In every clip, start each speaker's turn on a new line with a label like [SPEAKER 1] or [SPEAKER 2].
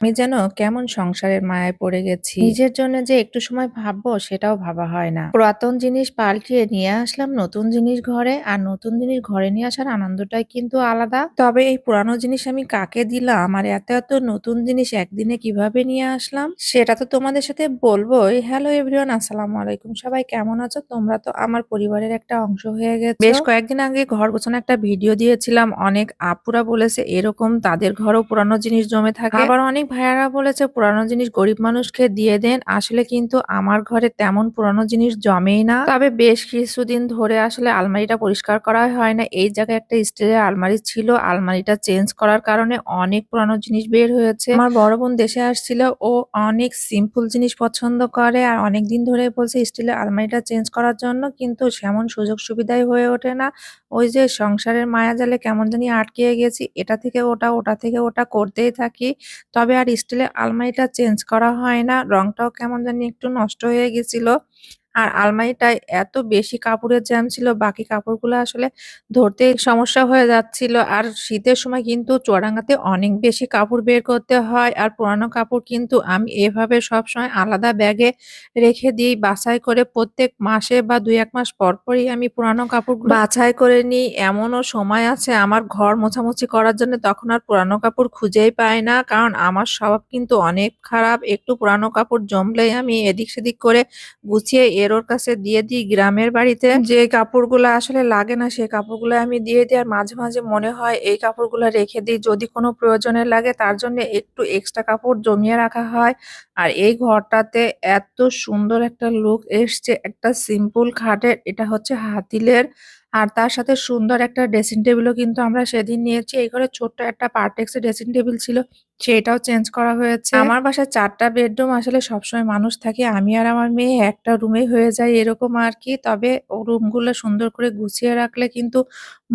[SPEAKER 1] আমি যেন কেমন সংসারের মায়ায় পড়ে গেছি। নিজের জন্য যে একটু সময় ভাববো সেটাও ভাবা হয় না। পুরাতন জিনিস পাল্টিয়ে নিয়ে আসলাম নতুন জিনিস ঘরে আর নতুন জিনিস ঘরে নিয়ে আসার আনন্দটাই কিন্তু আলাদা। তবে এই পুরানো জিনিস আমি কাকে দিলাম আর এত এত নতুন জিনিস একদিনে কীভাবে নিয়ে আসলাম সেটা তো তোমাদের সাথে বলবোই। হ্যালো এভরিওয়ান আসসালামু আলাইকুম সবাই কেমন আছো? তোমরা তো আমার পরিবারের একটা অংশ হয়ে গেছে বেশ কয়েকদিন আগে ঘর গোছানো একটা ভিডিও দিয়েছিলাম। অনেক আপুরা বলেছে এরকম তাদের ঘরেও পুরানো জিনিস জমে থাকে। আবার অনেক ভাইয়ারা বলেছে, পুরানো জিনিস গরিব মানুষকে দিয়ে দেন, আসলে কিন্তু আমার ঘরে তেমন পুরানো জিনিস জমেই না। তবে বেশ কিছুদিন ধরে আসলে আলমারিটা পরিষ্কার করা হয় না। এই জায়গায় একটা স্টিলের আলমারি ছিল, আলমারিটা চেঞ্জ করার কারণে অনেক পুরানো জিনিস বের হয়েছে। আমার বড় বোন দেশে আসছিল, ও অনেক সিম্পল জিনিস পছন্দ করে আর অনেক দিন ধরে বলছে, স্টিলের আলমারিটা চেঞ্জ করার জন্য কিন্তু সেমন সুযোগ সুবিধাই হয়ে ওঠে না। ওই যে সংসারের মায়াজালে কেমন জানি আটকে গেছি, এটা থেকে ওটা ওটা থেকে ওটা করতেই থাকি। তবে আর স্টিলের আলমারিটা চেঞ্জ করা হয় না। রংটাও কেমন জানি একটু নষ্ট হয়ে গেছিল। আর আলমারিটায় এত বেশি কাপড়ের জ্যাম ছিল, বাকি কাপড়গুলো আসলে ধরতেই সমস্যা হয়ে যাচ্ছিল। আর শীতের সময় কিন্তু চুয়াডাঙ্গাতে অনেক বেশি কাপড় বের করতে হয় আর পুরানো কাপড় কিন্তু আমি এভাবে সবসময় আলাদা ব্যাগে রেখে দিই, বাছাই করে প্রত্যেক মাসে বা দুই এক মাস পর পরই আমি পুরানো কাপড় বাছাই করে নিই। এমনও সময় আছে আমার ঘর মোছামুছি করার জন্য তখন আর পুরানো কাপড় খুঁজেই পাই না, কারণ আমার স্বভাব কিন্তু অনেক খারাপ। একটু পুরানো কাপড় জমলেই আমি এদিক সেদিক করে গুছিয়ে এর ওর কাছে দিয়ে দিই গ্রামের বাড়িতে। যে কাপড়গুলো আসলে লাগে না সেই কাপড়গুলো আমি দিয়ে দিই আর মাঝে মাঝে মনে হয় এই কাপড়গুলো রেখে দিই। যদি কোনো প্রয়োজনে লাগে তার জন্য একটু এক্সট্রা কাপড় জমিয়ে রাখা হয়। আর এই ঘরটাতে এত সুন্দর একটা লুক এসছে, একটা সিম্পল খাটের, এটা হচ্ছে হাতিলের। আর তার সাথে সুন্দর একটা ড্রেসিং টেবিলও কিন্তু আমরা সেদিন নিয়েছি। এই ঘরে ছোট্ট একটা পার্টেক্সের ড্রেসিং টেবিল ছিল। সেটাও চেঞ্জ করা হয়েছে। আমার বাসায় চারটা বেডরুম আসলে সবসময় মানুষ থাকে, আমি আর আমার মেয়ে একটা রুমেই হয়ে যায় এরকম আর কি। তবে রুমগুলো সুন্দর করে গুছিয়ে রাখলে কিন্তু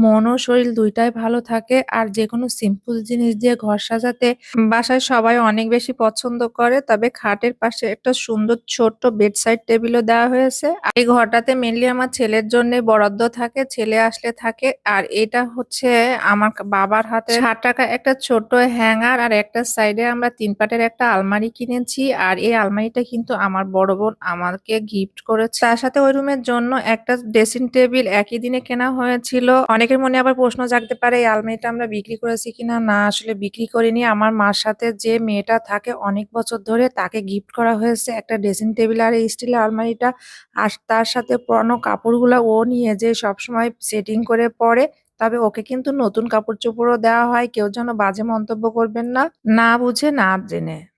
[SPEAKER 1] মন ও শরীর দুইটাই ভালো থাকে। আর যে কোনো সিম্পল জিনিস দিয়ে ঘর সাজাতে বাসায় সবাই অনেক বেশি পছন্দ করে, তবে খাটের পাশে একটা সুন্দর ছোট্ট বেড সাইড টেবিলও দেওয়া হয়েছে। এই ঘরটাতে মেনলি আমার ছেলের জন্য বরাদ্দ থাকে, ছেলে আসলে থাকে। আর এটা হচ্ছে আমার বাবার হাতে ষাট টাকা একটা ছোট্ট হ্যাঙ্গার আর একটা সাইডে আমরা তিন পাটের একটা আলমারি কিনেছি আর এই আলমারিটা কিন্তু আমার বড় বোন আমাকে গিফট করেছে। তার সাথে ওই রুমের জন্য একটা ড্রেসিং টেবিল একই দিনে কেনা হয়েছিল। অনেকের মনে আবার প্রশ্ন জাগতে পারে, এই আলমারিটা আমরা বিক্রি করেছি কিনা? না, আসলে বিক্রি করিনি। আমার মার সাথে যে মেয়েটা থাকে, অনেক বছর ধরে তাকে গিফট করা হয়েছে একটা ড্রেসিং টেবিল আর এই স্টিলের আলমারিটা। আর তার সাথে পুরানো কাপড়গুলো ও নিয়ে যে সবসময় সেটিং করে পরে তবে ওকে কিন্তু নতুন কাপড় চোপড়ও দেওয়া হয়, কেউ যেন বাজে মন্তব্য করবেন না। না বুঝে, না জেনে।